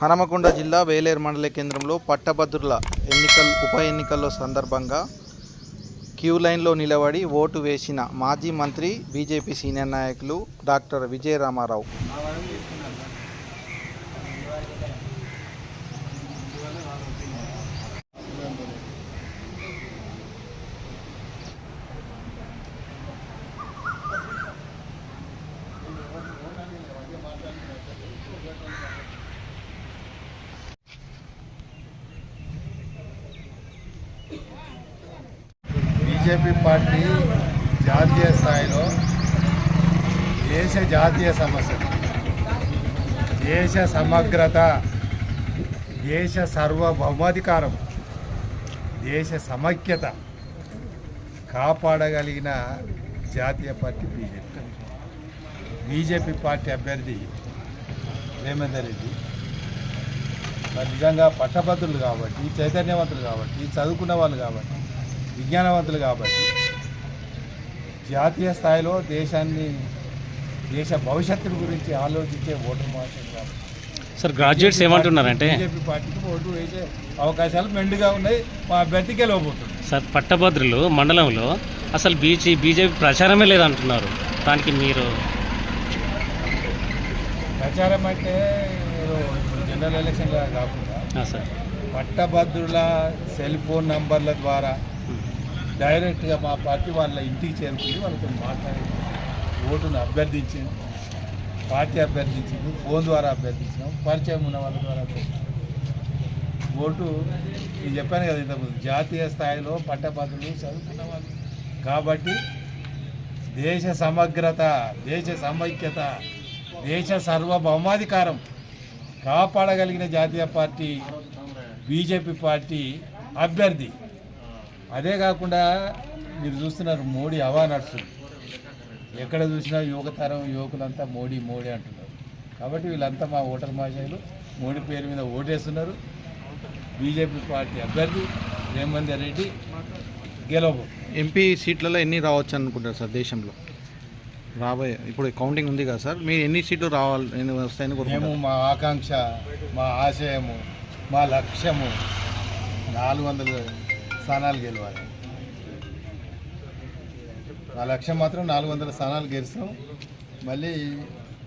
హనమకొండ జిల్లా వేలేరు మండల కేంద్రంలో పట్టభద్రుల ఎన్నికల ఉప ఎన్నికల్లో సందర్భంగా క్యూ లైన్లో నిలబడి ఓటు వేసిన మాజీ మంత్రి బీజేపీ సీనియర్ నాయకులు doctor Vijaya Ramarao BJP party జాతీయ స్థాయిలో దేశ జాతీయ సమస్యలు దేశ సమగ్రత దేశ సార్వభౌమాధికారం దేశ సమైక్యత కాపాడగలిగిన జాతీయ పార్టీ బీజేపీ. బీజేపీ పార్టీ అభ్యర్థి రేమందర్ రెడ్డి. మరి నిజంగా పట్టభద్రులు కాబట్టి చైతన్యవంతులు కాబట్టి చదువుకున్న వాళ్ళు కాబట్టి విజ్ఞానవంతులు కాబట్టి జాతీయ స్థాయిలో దేశాన్ని దేశ భవిష్యత్తు గురించి ఆలోచించే ఓటర్ మహాశయం కాబట్టి. సార్ గ్రాడ్యుయేట్స్ ఏమంటున్నారంటే? బీజేపీ పార్టీకి ఓటు వేసే అవకాశాలు మెండుగా ఉన్నాయి మా అభ్యర్థికే లోపోతుంది సార్ పట్టభద్రులు మండలంలో అసలు బీజీ బీజేపీ ప్రచారమే లేదంటున్నారు. దానికి మీరు ప్రచారం అంటే ఇప్పుడు జనరల్ ఎలక్షన్గా కాకుండా సార్. పట్టభద్రుల సెల్ ఫోన్ నంబర్ల ద్వారా డైరెక్ట్గా మా పార్టీ వాళ్ళ ఇంటికి చేరుకుని వాళ్ళతో మాట్లాడి ఓటును అభ్యర్థించాను పార్టీ అభ్యర్థించింది ఫోన్ ద్వారా అభ్యర్థించినాం పరిచయం ఉన్న వాళ్ళ ద్వారా అభ్యర్థించాం. ఓటు నేను చెప్పాను కదా ఇంతకుముందు జాతీయ స్థాయిలో పట్టభద్రులు చదువుకున్న వాళ్ళు. కాబట్టి దేశ సమగ్రత దేశ సమైక్యత దేశ సర్వభౌమాధికారం కాపాడగలిగిన జాతీయ పార్టీ బీజేపీ పార్టీ అభ్యర్థి. అదే కాకుండా మీరు చూస్తున్నారు మోడీ హవా నడుస్తుంది. ఎక్కడ చూసినా యువతరం యువకులంతా మోడీ మోడీ అంటున్నారు. కాబట్టి వీళ్ళంతా మా ఓటర్ మహాశయులు మోడీ పేరు మీద ఓటేస్తున్నారు. బీజేపీ పార్టీ అభ్యర్థి రేవంత్ రెడ్డి గెలవబో ఎంపీ సీట్లలో ఎన్ని రావచ్చు అనుకుంటారు సార్ దేశంలో? రాబోయే ఇప్పుడు కౌంటింగ్ ఉంది కదా సార్. మీరు ఎన్ని సీట్లు రావాలి ఎన్ని వస్తాయని మేము మా ఆకాంక్ష మా ఆశయము మా లక్ష్యము నాలుగు వందల స్థానాలు గెలవాలి. ఆ లక్ష్యం మాత్రం నాలుగు వందల స్థానాలు గెలుస్తాం. మళ్ళీ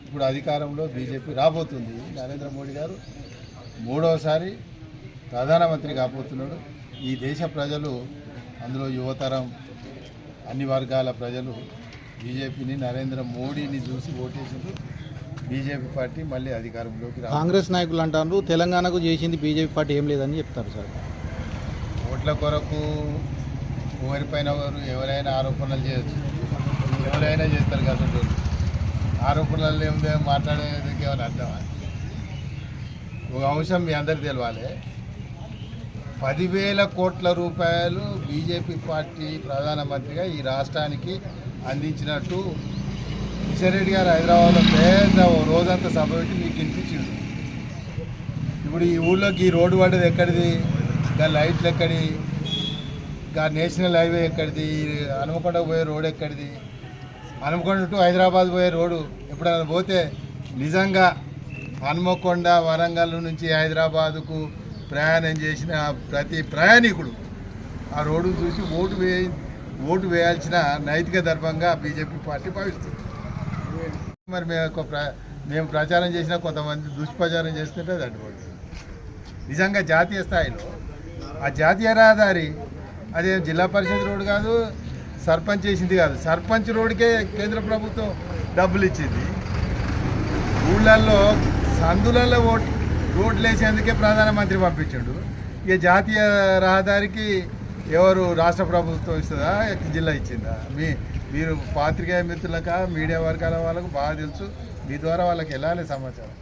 ఇప్పుడు అధికారంలో బీజేపీ రాబోతుంది. నరేంద్ర మోడీ గారు మూడవసారి ప్రధానమంత్రి కాబోతున్నాడు. ఈ దేశ ప్రజలు అందులో యువతరం అన్ని వర్గాల ప్రజలు బీజేపీని నరేంద్ర మోడీని చూసి ఓటేసింది బీజేపీ పార్టీ. మళ్ళీ అధికారంలోకి కాంగ్రెస్ నాయకులు అంటారు తెలంగాణకు చేసింది బీజేపీ పార్టీ ఏం లేదని చెప్తారు సార్. ఓట్ల కొరకు ఎవరిపైన ఎవరు ఎవరైనా ఆరోపణలు చేయొచ్చు. ఎవరైనా చేస్తారు కదా ఆరోపణలు ఏముందో మాట్లాడేందుకు ఏమైనా అర్థమా? ఒక అంశం మీ అందరికి తెలవాలి. పదివేల కోట్ల రూపాయలు బీజేపీ పార్టీ ప్రధానమంత్రిగా ఈ రాష్ట్రానికి అందించినట్టు కిషన్ రెడ్డి గారు హైదరాబాద్లో పెద్ద రోజంతా సభ పెట్టి మీకు వినిపించింది ఇప్పుడు ఈ ఊళ్ళోకి ఈ రోడ్డు పడ్డది ఎక్కడిది? గా లైట్లు ఎక్కడి? గా నేషనల్ హైవే ఎక్కడిది? హనుమకొండ పోయే రోడ్ ఎక్కడిది? హనుమకొండ టు హైదరాబాద్ పోయే రోడ్డు ఎప్పుడైనా పోతే నిజంగా హనుమకొండ వరంగల్ నుంచి హైదరాబాదుకు ప్రయాణం చేసిన ప్రతి ప్రయాణికుడు ఆ రోడ్డు చూసి ఓటు వే ఓటు వేయాల్సిన నైతిక ధర్మంగా బీజేపీ పార్టీ భావిస్తుంది. మరి మేము ప్ర మేము ప్రచారం చేసినా కొంతమంది దుష్ప్రచారం చేస్తుంటే అది అడ్డుపడుతుంది నిజంగా జాతీయ స్థాయిలో ఆ జాతీయ రహదారి అదే జిల్లా పరిషత్ రోడ్డు కాదు సర్పంచ్ చేసింది కాదు. సర్పంచ్ రోడ్డుకే కేంద్ర ప్రభుత్వం డబ్బులు ఇచ్చింది. ఊళ్ళల్లో సందులలో ఓట్ రోడ్లు వేసేందుకే ప్రధానమంత్రి పంపించాడు. ఇక జాతీయ రహదారికి ఎవరు రాష్ట్ర ప్రభుత్వం ఇస్తుందా? జిల్లా ఇచ్చిందా? మీ మీరు పాత్రికేయ మిత్రులక మీడియా వర్గాల వాళ్ళకు బాగా తెలుసు. మీ ద్వారా వాళ్ళకి వెళ్ళాలి సమాచారం?